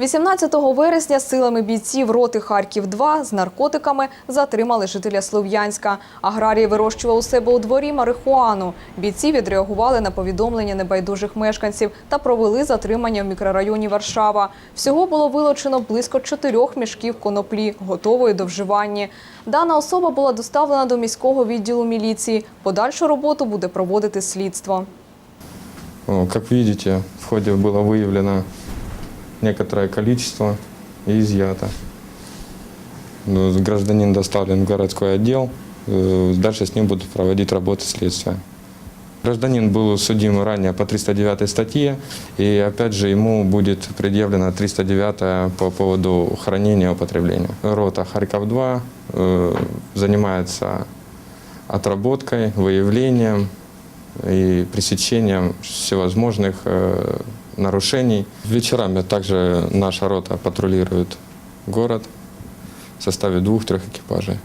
18 вересня силами бійців роти Харків-2 з наркотиками затримали жителя Слов'янська. Аграрій вирощував у себе у дворі марихуану. Бійці відреагували на повідомлення небайдужих мешканців та провели затримання в мікрорайоні Варшава. Всього було вилучено близько чотирьох мішків коноплі, готової до вживання. Дана особа була доставлена до міського відділу міліції. Подальшу роботу буде проводити слідство. Как видите, в ходе было выявлено некоторое количество и изъято. Ну, Гражданин доставлен в городской отдел. Э, Дальше с ним будут проводить работы следствия. Гражданин был судим ранее по 309 статье, и опять же ему будет предъявлено 309 по поводу хранения и употребления. Рота Харьков-2 э, занимается отработкой, выявлением и пресечением всевозможных э, нарушений. Вечерами также наша рота патрулирует город в составе двух-трех экипажей.